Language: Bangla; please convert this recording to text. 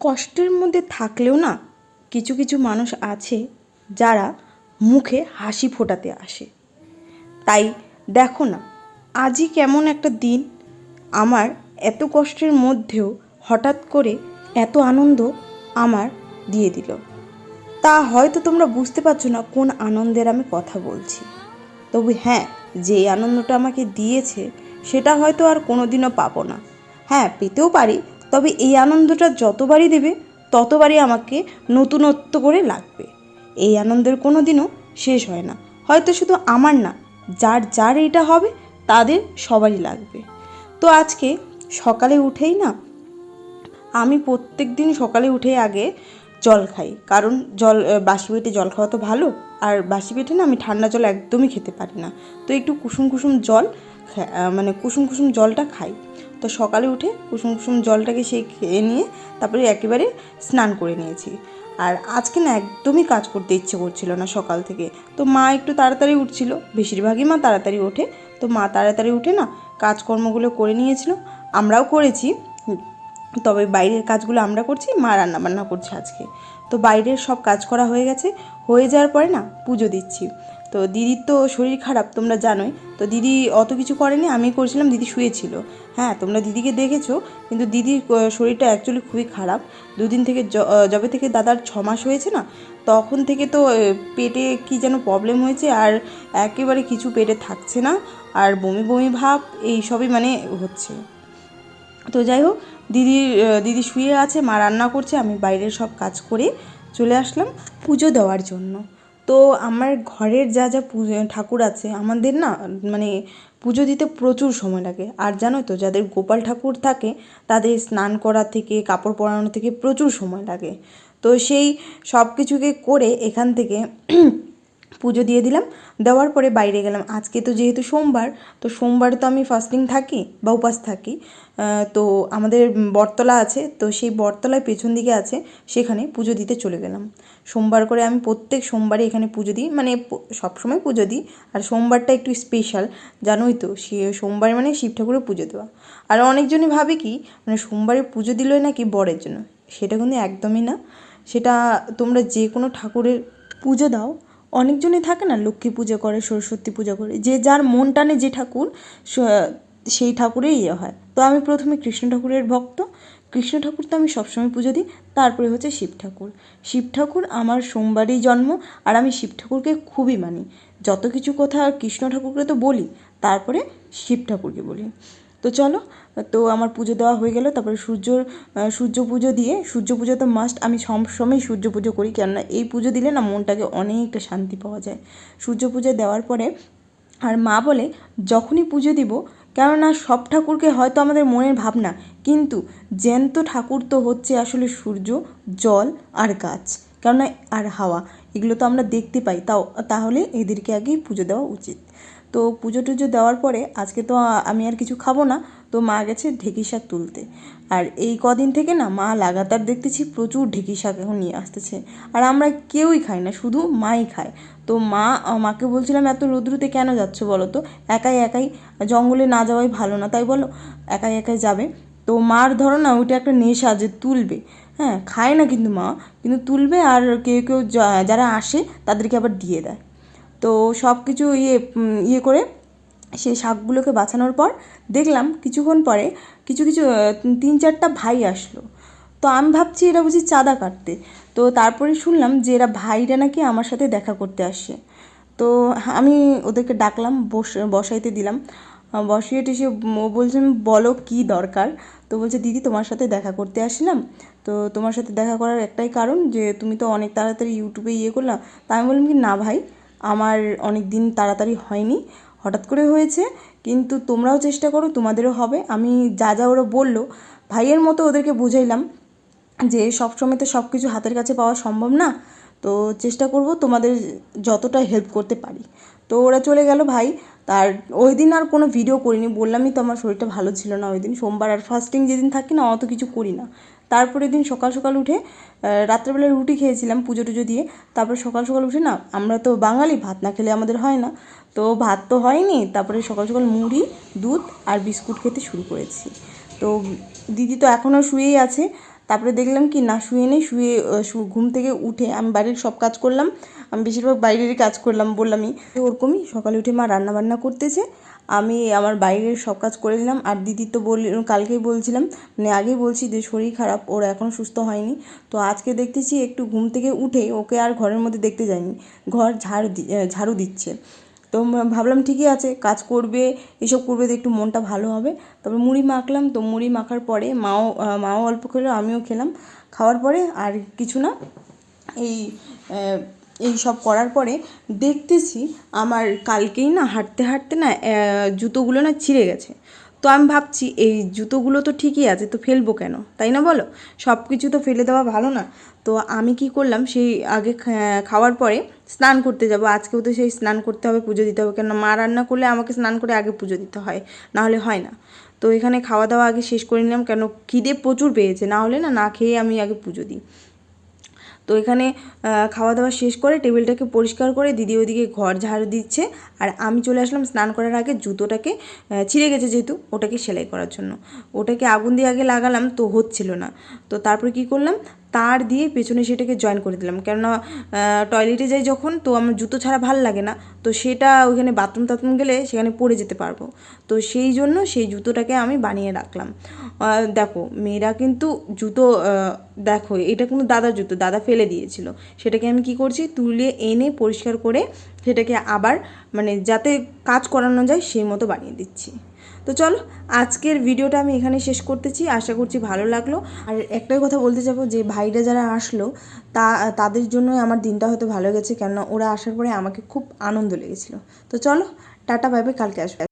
কষ্টের মধ্যে থাকলেও না, কিছু কিছু মানুষ আছে যারা মুখে হাসি ফোটাতে আসে। তাই দেখো না, আজই কেমন একটা দিন। আমার এত কষ্টের মধ্যেও হঠাৎ করে এত আনন্দ আমার দিয়ে দিল। তা হয়তো তোমরা বুঝতে পারছ না কোন আনন্দের আমি কথা বলছি। তবে হ্যাঁ যে আনন্দটা আমাকে দিয়েছে, সেটা হয়তো আর কোনোদিনও পাবো না। হ্যাঁ পেতেও পারি তবে এই আনন্দটা যতবারই দেবে, ততবারই আমাকে নতুনত্ব করে লাগবে। এই আনন্দের কোনো দিনও শেষ হয় না। হয়তো শুধু আমার না, যার যার এটা হবে, তাদের সবারই লাগবে। তো আজকে সকালে উঠেই না, আমি প্রত্যেক দিন সকালে উঠে আগে জল খাই। কারণ জল বাসি পেটে জল খাওয়া তো ভালো, আর বাসি পেটে না আমি ঠান্ডা জল একদমই খেতে পারি না। তো একটু কুসুম কুসুম জল মানে কুসুম কুসুম জলটা খাই। তো সকালে উঠে কুসুম কুসুম জলটাকে সেই খেয়ে নিয়ে তারপরে একেবারে স্নান করে নিয়েছি। আর আজকে না একদমই কাজ করতে ইচ্ছে করছিল না সকাল থেকে। তো মা একটু তাড়াতাড়ি উঠছিল, বেশিরভাগই মা তাড়াতাড়ি ওঠে। তো মা তাড়াতাড়ি উঠে না কাজকর্মগুলো করে নিয়েছিল, আমরাও করেছি। তবে বাইরের কাজগুলো আমরা করছি, মা রান্না বান্না করছে আজকে। তো বাইরের সব কাজ করা হয়ে গেছে, হয়ে যাওয়ার পরে না পুজো দিচ্ছি। তো দিদির তো শরীর খারাপ, তোমরা জানোই। তো দিদি অত কিছু করেনি আমি করেছিলাম, দিদি শুয়েছিল। হ্যাঁ তোমরা দিদিকে দেখেছ, কিন্তু দিদির শরীরটা অ্যাকচুয়ালি খুবই খারাপ। দুদিন থেকে যবে থেকে দাদার ছ মাস হয়েছে না, তখন থেকে তো পেটে কি যেন প্রবলেম হয়েছে, আর একেবারে কিছু পেটে থাকছে না, আর বমি বমি ভাব, এই সবই মানে হচ্ছে। তো যাই হোক দিদির দিদি শুয়ে আছে, মা রান্না করছে, আমি বাইরের সব কাজ করে চলে আসলাম পুজো দেওয়ার জন্য। তো আমার ঘরের যা যা পুজো, ঠাকুর আছে, আমাদের না মানে পুজো দিতে প্রচুর সময় লাগে। আর জানো তো, যাদের গোপাল ঠাকুর থাকে, তাদের স্নান করা থেকে, কাপড় পরানো থেকে প্রচুর সময় লাগে। তো সেই সব কিছুকে করে এখান থেকে পুজো দিয়ে দিলাম। দেওয়ার পরে বাইরে গেলাম। আজকে তো যেহেতু সোমবার, তো সোমবারে তো আমি ফাস্টিং থাকি বা উপাস থাকি। তো আমাদের বটতলা আছে, তো সেই বটতলায় পেছন দিকে আছে, সেখানে পুজো দিতে চলে গেলাম। সোমবার করে আমি প্রত্যেক সোমবারই এখানে পুজো দিই মানে সবসময় পুজো দিই। আর সোমবারটা একটু স্পেশাল জানোই তো, সে সোমবার মানে শিব ঠাকুরের পুজো দেওয়া। আর অনেকজনই ভাবে কি মানে সোমবারে পুজো দিলই নাকি বরের জন্য, সেটা কিন্তু একদমই না। সেটা তোমরা যে কোনো ঠাকুরের পুজো দাও, অনেকজনই থাকে না, লক্ষ্মী পুজো করে, সরস্বতী পূজা করে, যে যার মন টানে যে ঠাকুর সেই ঠাকুরেই ইয়ে হয়। তো আমি প্রথমে কৃষ্ণ ঠাকুরের ভক্ত কৃষ্ণ ঠাকুর তো আমি সবসময় পুজো দিই, তারপরে হচ্ছে শিব ঠাকুর। শিব ঠাকুর আমার সোমবারই জন্ম, আর আমি শিব ঠাকুরকে খুবই মানি। যত কিছু কথা কৃষ্ণ ঠাকুরকে তো বলি, তারপরে শিব ঠাকুরকে বলি। তো চলো, তো আমার পুজো দেওয়া হয়ে গেল, তারপরে সূর্যর সূর্য পুজো দিয়ে, সূর্য পুজো তো মাস্ট আমি সবসময় সূর্য পুজো করি, কেননা এই পুজো দিলে না মনটাকে অনেকটা শান্তি পাওয়া যায়। সূর্য পুজো দেওয়ার পরে, আর মা বলে, যখনই পুজো দিব কেননা সব ঠাকুরকে হয়তো আমাদের মনের ভাবনা, কিন্তু জ্যান্ত ঠাকুর তো হচ্ছে আসলে সূর্য, জল আর গাছ, কেননা আর হাওয়া, এগুলো তো আমরা দেখতে পাই, তাও তাহলে এদেরকে আগেই পুজো দেওয়া উচিত। তো পুজো টুজো দেওয়ার পরে আজকে তো আমি আর কিছু খাব না তো মা গেছে ঢেঁকি শাক তুলতে। আর এই কদিন থেকে না মা লাগাতার দেখতেছি প্রচুর ঢেঁকি শাক এখন নিয়ে আসতেছে। আর আমরা কেউই খাই না, শুধু মাই খায়। তো মা মাকে বলছিলাম, এত রোদ্রুতে কেন যাচ্ছ বলো তো? একাই একাই জঙ্গলে না যাওয়াই ভালো না। তাই বলো, একাই একাই যাবে? তো মার ধরো না, ওইটা একটা নেশা যে তুলবে। হ্যাঁ খায় না কিন্তু মা, কিন্তু তুলবে আর কেউ কেউ যারা আসে তাদেরকে আবার দিয়ে দেয়। তো সব কিছু ইয়ে ইয়ে করে সেই শাকগুলোকে বাছানোর পর দেখলাম কিছুক্ষণ পরে কিছু কিছু তিন চারটা ভাই আসলো। তো আমি ভাবছি এরা বুঝি চাঁদা কাটতে। তো তারপরে শুনলাম যে এরা ভাইরা নাকি আমার সাথে দেখা করতে আসে। তো আমি ওদেরকে ডাকলাম, বস, বসাইতে দিলাম। বসিয়ে টেসে ও বলছেন বলো কি দরকার? তো বলছে, দিদি, তোমার সাথে দেখা করতে আসলাম তো তোমার সাথে দেখা করার একটাই কারণ যে তুমি তো অনেক তাড়াতাড়ি ইউটিউবে ইয়ে করলাম তা আমি বললাম কি, না ভাই, আমার অনেক দিন তাড়াতাড়ি হয়নি। হঠাৎ করে হয়েছে, কিন্তু তোমরাও চেষ্টা করো, তোমাদেরও হবে। আমি যা যা ওরা বলল, ভাইয়ের মতো ওদেরকে বুঝাইলাম যে সব সময় তো সব কিছু হাতের কাছে পাওয়া সম্ভব না, তো চেষ্টা করব তোমাদের যতটা হেল্প করতে পারি। তো ওরা চলে গেল ভাই, তার ওই দিন আর কোনো ভিডিও করিনি, বললামই তো আমার শরীরটা ভালো ছিল না ওই দিন, সোমবার আর ফাস্টিং যেদিন থাকি না, অত কিছু করি না। তারপরের দিন সকাল সকাল উঠে রাত্রেবেলা রুটি খেয়েছিলাম পুজো টুজো দিয়ে। তারপর সকাল সকাল উঠে না, আমরা তো বাঙালি, ভাত না খেলে আমাদের হয় না। তো ভাত তো হয়নি, তারপরে সকাল সকাল মুড়ি, দুধ আর বিস্কুট খেতে শুরু করেছি। তো দিদি তো এখনও শুয়েই আছে। তারপরে দেখলাম কি, না শুয়ে নেই, শুয়ে ঘুম থেকে উঠে আমি বাড়ির সব কাজ করলাম। আমি বেশিরভাগ বাইরেরই কাজ করলাম বললামই। ওরকমই সকালে উঠে মা রান্না বান্না করতেছে। আমি আমার বাইরের সব কাজ করে নিলাম। আর দিদি তো বল কালকেই বলছিলাম মানে আগেই বলছি যে শরীর খারাপ, ওর এখনও সুস্থ হয়নি। তো আজকে দেখতেছি একটু ঘুম থেকে উঠেই ওকে আর ঘরের মধ্যে দেখতে যায়নি। ঘর ঝাড় ঝাড়ু দিচ্ছে। তো ভাবলাম ঠিকই আছে, কাজ করবে, এসব করবে তো একটু মনটা ভালো হবে। তারপর মুড়ি মাখলাম, তো মুড়ি মাখার পরে মাও মাও অল্প খেলো, আমিও খেলাম। খাওয়ার পরে আর কিছু না, এই এই সব করার পরে দেখতেছি আমার কালকেই না হাঁটতে হাঁটতে না জুতোগুলো না ছিঁড়ে গেছে। তো আমি ভাবছি, এই জুতোগুলো তো ঠিকই আছে, তো ফেলব কেন? তাই না বলো? সব কিছু তো ফেলে দেওয়া ভালো না। তো আমি কি করলাম, সেই আগে খাওয়ার পরে স্নান করতে যাব। আজকেও তো সেই স্নান করতে হবে, পুজো দিতে হবে। কেন মা রান্না করলে আমাকে স্নান করে আগে পুজো দিতে হয় না হলে হয় না। তো এখানে খাওয়া দাওয়া আগে শেষ করে নিলাম। কেন, খিদে প্রচুর পেয়েছে। না হলে না না খেয়ে আমি আগে পুজো দিই। তো এখানে খাওয়া দাওয়া শেষ করে টেবিলটাকে পরিষ্কার করে দিদি ওদিকে ঘর ঝাড়ু দিচ্ছে। আর আমি চলে আসলাম স্নান করার আগে জুতোটাকে ছিঁড়ে গেছে যেহেতু ওটাকে সেলাই করার জন্য। ওটাকে আগুন দিয়ে আগে লাগালাম তো হচ্ছিল না। তো তারপরে কি করলাম তার দিয়ে পেছনে সেটাকে জয়েন করে দিলাম। কেননা টয়লেটে যাই যখন, তো আমার জুতো ছাড়া ভালো লাগে না। তো সেটা ওইখানে বাথরুম টাথরুম গেলে সেখানে পড়ে যেতে পারব। তো সেই জন্য সেই জুতোটাকে আমি বানিয়ে রাখলাম। দেখো, মেয়েরা কিন্তু জুতো দেখো, এটা কিন্তু দাদার জুতো, দাদা ফেলে দিয়েছিল। সেটাকে আমি কি করছি? তুলে এনে পরিষ্কার করে সেটাকে আবার মানে যাতে কাজ করানো যায়, সেই মতো বানিয়ে দিচ্ছি। তো চলো, আজকের ভিডিওটা আমি এখানে শেষ করতেছি, আশা করছি ভালো লাগল। আর একটাই কথা বলতে যাব যে, ভাইরা যারা আসলো, তা, তাদের জন্যই আমার দিনটা হয়তো ভালো গেছে, কেননা ওরা আসার পরে আমাকে খুব আনন্দ লেগেছিলো। তো চলো, টাটা বাইবে কালকে আসবে।